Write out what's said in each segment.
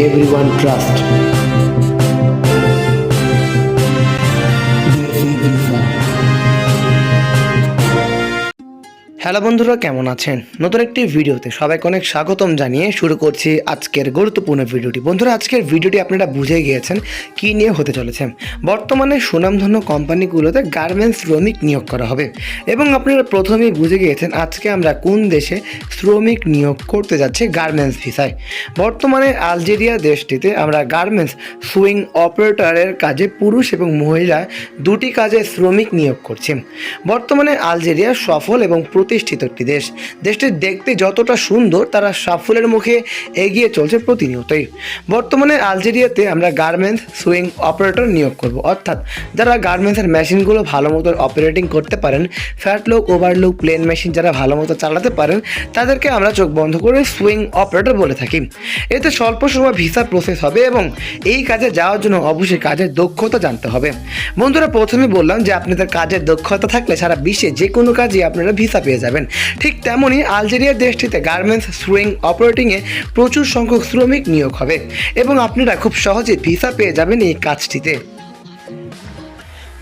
everyone trust. Hello বন্ধুরা, কেমন আছেন? নতুন একটি ভিডিওতে সবাইকে অনেক স্বাগতম জানিয়ে শুরু করছি আজকের গুরুত্বপূর্ণ ভিডিওটি। বন্ধুরা, আজকের ভিডিওটি আপনারা বুঝে গিয়েছেন কি নিয়ে হতে চলেছে। বর্তমানে সুনামধন্য কোম্পানিগুলোতে গার্মেন্টস শ্রমিক নিয়োগ করা হবে এবং আপনারা প্রথমেই বুঝে গিয়েছেন আজকে আমরা কোন দেশে শ্রমিক নিয়োগ করতে যাচ্ছি গার্মেন্টস ভিসায়। বর্তমানে আলজেরিয়া দেশটিতে আমরা গার্মেন্টস সুইং অপারেটরের কাজে পুরুষ এবং মহিলা দুটি কাজে শ্রমিক নিয়োগ করছি। বর্তমানে আলজেরিয়া সফল এবং প্রতিষ্ঠিত একটি দেশ। দেশটি দেখতে যতটা সুন্দর, তারা সাফল্যের মুখে এগিয়ে চলছে প্রতিনিয়তই। বর্তমানে আলজেরিয়াতে আমরা গার্মেন্টস সুইং অপারেটর নিয়োগ করব। অর্থাৎ যারা গার্মেন্টসের মেশিনগুলো ভালো মতো অপারেটিং করতে পারেন, ফ্যাট লোক ওভারলোক প্লেন মেশিন যারা ভালো মতো চালাতে পারেন, তাদেরকে আমরা চোখ বন্ধ করে সুইং অপারেটর বলে থাকি। এতে স্বল্প সময় ভিসা প্রসেস হবে এবং এই কাজে যাওয়ার জন্য অবশ্যই কাজের দক্ষতা জানতে হবে। বন্ধুরা, প্রথমে বললাম যে আপনাদের কাজের দক্ষতা থাকলে সারা বিশ্বে যে কোনো কাজে আপনারা ভিসা পেয়ে যাবেন। ঠিক তেমনই আলজেরিয়া দেশটিতে গার্মেন্টস সুইং অপারেটিংয়ে প্রচুর সংখ্যক শ্রমিক নিয়োগ হবে। এবং আপনারা খুব সহজে ভিসা পেয়ে যাবেন এই কাজটিতে।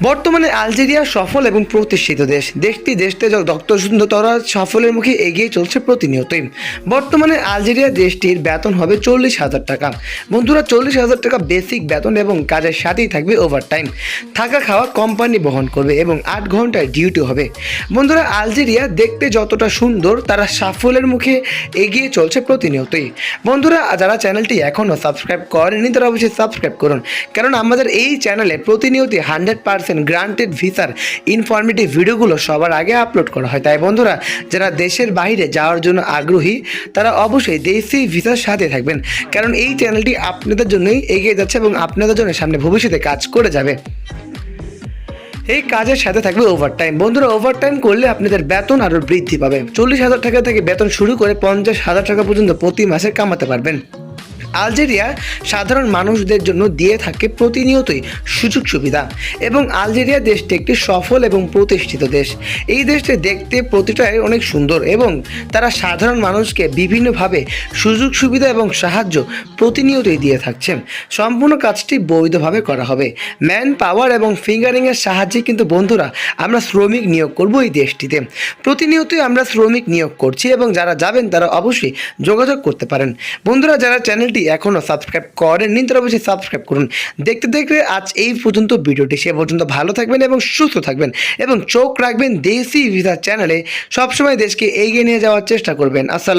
বর্তমানে আলজেরিয়া সফল এবং প্রতিষ্ঠিত দেশ। দেশটি দেশতে দক্ত সুন্দরতরা সফলের মুখে এগিয়ে চলছে প্রতিনিয়তই। বর্তমানে আলজেরিয়া দেশটির বেতন হবে চল্লিশ হাজার টাকা। বন্ধুরা, চল্লিশ হাজার টাকা বেসিক বেতন এবং কাজের সাথেই থাকবে ওভারটাইম থাকা খাওয়া কোম্পানি বহন করবে এবং আট ঘন্টায় ডিউটি হবে। বন্ধুরা, আলজেরিয়া দেখতে যতটা সুন্দর, তারা সাফল্যের মুখে এগিয়ে চলছে প্রতিনিয়তই। বন্ধুরা, যারা চ্যানেলটি এখনও সাবস্ক্রাইব করেনি, তারা অবশ্যই সাবস্ক্রাইব করুন। কারণ আমাদের এই চ্যানেলে প্রতিনিয়তই হান্ড্রেড পার্সেন্ট গ্রান্টেড ভিসার ইনফরমেটিভ ভিডিওগুলো সবার আগে আপলোড করা হয়। তাই বন্ধুরা, যারা দেশের বাইরে যাওয়ার জন্য আগ্রহী, তারা অবশ্যই দেশি ভিসার সাথে থাকবেন। কারণ এই চ্যানেলটি আপনাদের জন্যই এগিয়ে যাচ্ছে এবং আপনাদের জন্য সামনে ভবিষ্যতে কাজ করে যাবে। এই কাজের সাথে থাকবে ওভারটাইম বন্ধুরা ওভারটাইম করলে আপনাদের বেতন আরও বৃদ্ধি পাবে। চল্লিশ হাজার টাকা থেকে বেতন শুরু করে পঞ্চাশ হাজার টাকা পর্যন্ত প্রতি মাসে কামাতে পারবেন। আলজেরিয়া সাধারণ মানুষদের জন্য দিয়ে থাকে প্রতিনিয়তই সুযোগ সুবিধা এবং আলজেরিয়া দেশটি একটি সফল এবং প্রতিষ্ঠিত দেশ। এই দেশটি দেখতে প্রতিটাই অনেক সুন্দর এবং তারা সাধারণ মানুষকে বিভিন্নভাবে সুযোগ সুবিধা এবং সাহায্য প্রতিনিয়তই দিয়ে থাকছে। সম্পূর্ণ কাজটি বৈধভাবে করা হবে। ম্যান পাওয়ার এবং ফিঙ্গারিংয়ের সাহায্যে কিন্তু বন্ধুরা আমরা শ্রমিক নিয়োগ করব এই দেশটিতে। প্রতিনিয়তই আমরা শ্রমিক নিয়োগ করছি এবং যারা যাবেন তারা অবশ্যই যোগাযোগ করতে পারেন। বন্ধুরা, যারা চ্যানেলটি এখনও সাবস্ক্রাইব করেননি তারা অবশ্যই সাবস্ক্রাইব করুন। দেখতে দেখতে আজ এই পর্যন্ত ভিডিওটি, সে পর্যন্ত ভালো থাকবেন এবং সুস্থ থাকবেন এবং চোখ রাখবেন দেশি ভিসা চ্যানেলে। সবসময় দেশকে এগিয়ে নিয়ে যাওয়ার চেষ্টা করবেন। আসসালাম